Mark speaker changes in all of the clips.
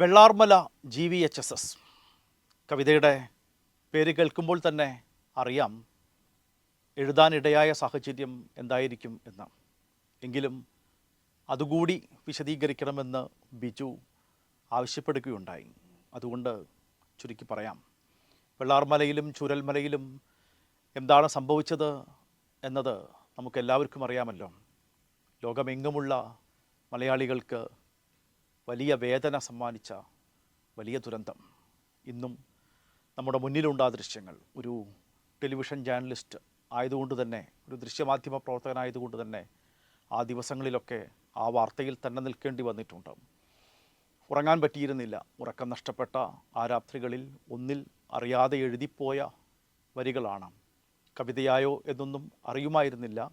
Speaker 1: Vellarmala G V H S S കവിതയുടെ പേര് കേൾക്കുമ്പോൾ തന്നെ അറിയാം എഴുതാനിടയായ സാഹചര്യം എന്തായിരിക്കും എന്ന്. എങ്കിലും അതുകൂടി വിശദീകരിക്കണമെന്ന് ബിജു ആവശ്യപ്പെടുകയുണ്ടായി. അതുകൊണ്ട് ചുരുക്കി പറയാം. വെള്ളാർമലയിലും ചൂരൽമലയിലും എന്താണ് സംഭവിച്ചത് എന്നത് നമുക്കെല്ലാവർക്കും അറിയാമല്ലോ. ലോകമെങ്ങുമുള്ള മലയാളികൾക്ക് വലിയ വേദന സമ്മാനിച്ച വലിയ ദുരന്തം. ഇന്നും നമ്മുടെ മുന്നിലുണ്ടാ ദൃശ്യങ്ങൾ. ഒരു ടെലിവിഷൻ ജേർണലിസ്റ്റ് ആയതുകൊണ്ട് തന്നെ ഒരു ദൃശ്യമാധ്യമ പ്രവർത്തകനായതുകൊണ്ട് തന്നെ ആ ദിവസങ്ങളിലൊക്കെ ആ വാർത്തയിൽ തന്നെ നിൽക്കേണ്ടി വന്നിട്ടുണ്ട്. ഉറങ്ങാൻ പറ്റിയിരുന്നില്ല. ഉറക്കം നഷ്ടപ്പെട്ട ആ രാത്രികളിൽ ഒന്നിൽ അറിയാതെ എഴുതിപ്പോയ വരികളാണ്. കവിതയായോ എന്നൊന്നും അറിയുമായിരുന്നില്ല.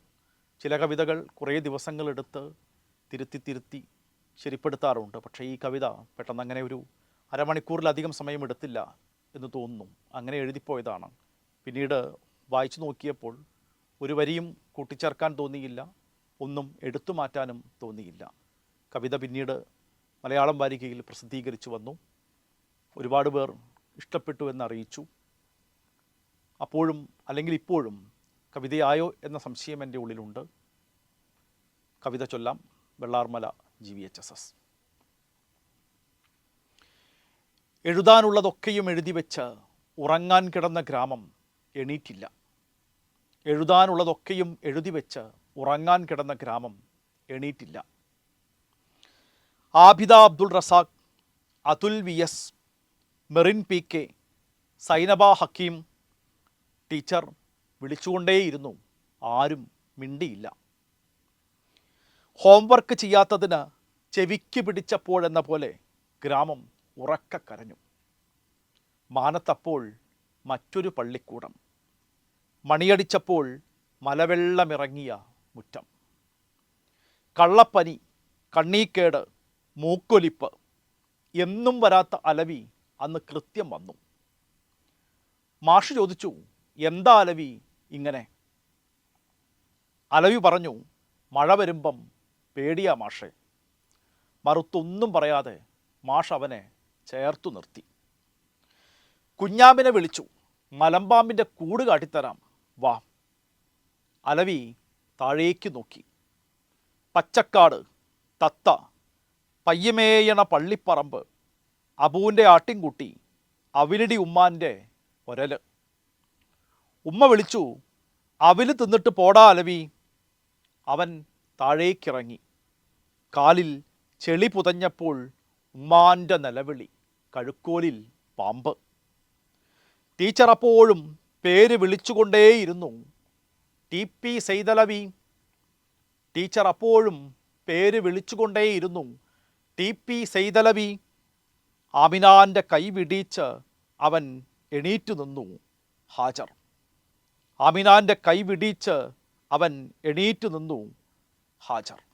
Speaker 1: ചില കവിതകൾ കുറേ ദിവസങ്ങളെടുത്ത് തിരുത്തി തിരുത്തി ശരിപ്പെടുത്താറുണ്ട്. പക്ഷേ ഈ കവിത പെട്ടെന്ന് അങ്ങനെ ഒരു അരമണിക്കൂറിലധികം സമയം എടുത്തില്ല എന്ന് തോന്നുന്നു. അങ്ങനെ എഴുതിപ്പോയതാണ്. പിന്നീട് വായിച്ചു നോക്കിയപ്പോൾ ഒരു വരിയും കൂട്ടിച്ചേർക്കാൻ തോന്നിയില്ല ഒന്നും എടുത്തു മാറ്റാനും തോന്നിയില്ല. കവിത പിന്നീട് മലയാളം വാരികയിൽ പ്രസിദ്ധീകരിച്ചു വന്നു. ഒരുപാട് പേർ ഇഷ്ടപ്പെട്ടു എന്നറിയിച്ചു അപ്പോഴും അല്ലെങ്കിൽ ഇപ്പോഴും കവിതയായോ എന്ന സംശയം എന്റെ ഉള്ളിലുണ്ട്. കവിത ചൊല്ലാം Vellarmala G V H S S എഴുതാനുള്ളതൊക്കെയും എഴുതി വെച്ച് ഉറങ്ങാൻ കിടന്ന ഗ്രാമം എണീറ്റില്ല. എഴുതാനുള്ളതൊക്കെയും എഴുതി വെച്ച് ഉറങ്ങാൻ കിടന്ന ഗ്രാമം എണീറ്റില്ല. Abida Abdul Razak Athul V S Merin P K Sainaba Hakeem teacher വിളിച്ചുകൊണ്ടേയിരുന്നു. ആരും മിണ്ടിയില്ല. ഹോംവർക്ക് ചെയ്യാത്തതിന് ചെവിക്ക് പിടിച്ചപ്പോഴെന്ന പോലെ ഗ്രാമം ഉറക്ക കരഞ്ഞു. മാനത്തപ്പോൾ മറ്റൊരു പള്ളിക്കൂടം. മണിയടിച്ചപ്പോൾ മലവെള്ളമിറങ്ങിയ മുറ്റം. കള്ളപ്പനി കണ്ണീക്കേട് മൂക്കൊലിപ്പ് എന്നും വരാത്ത അലവി അന്ന് കൃത്യം വന്നു. മാഷ് ചോദിച്ചു എന്താ അലവി ഇങ്ങനെ? അലവി പറഞ്ഞു മഴ വരുമ്പം പേടിയാ മാഷെ. മറുത്തൊന്നും പറയാതെ മാഷ് അവനെ ചേർത്തു നിർത്തി. കുഞ്ഞാമ്പിനെ വിളിച്ചു മലമ്പാമ്പിന്റെ കൂട് കാട്ടിത്തരാം. വാ. അലവി താഴേക്ക് നോക്കി. പച്ചക്കാട് തത്ത പയ്യമേയണ പള്ളിപ്പറമ്പ് അബൂന്റെ ആട്ടിൻകുട്ടി അവിലിടി ഉമ്മാന്റെ ഒരൽ. ഉമ്മ വിളിച്ചു അവിൽ തിന്നിട്ട് പോടാ അലവി. അവൻ താഴേക്കിറങ്ങി. കാലിൽ ചെളി പുതഞ്ഞപ്പോൾ ഉമ്മാന്റെ നിലവിളി കഴുക്കോലിൽ പാമ്പ്. ടീച്ചർ അപ്പോഴും പേര് വിളിച്ചുകൊണ്ടേയിരുന്നു. ടി പി സൈതലവി ടീച്ചർ അപ്പോഴും പേര് വിളിച്ചുകൊണ്ടേയിരുന്നു. ടി പി സൈതലവി ആമിനാന്റെ കൈ വിടിച്ച് അവൻ എണീറ്റു നിന്നു. ഹാജർ. ആമിനാന്റെ കൈ വിടിച്ച് അവൻ എണീറ്റു നിന്നു. ഹാജർ.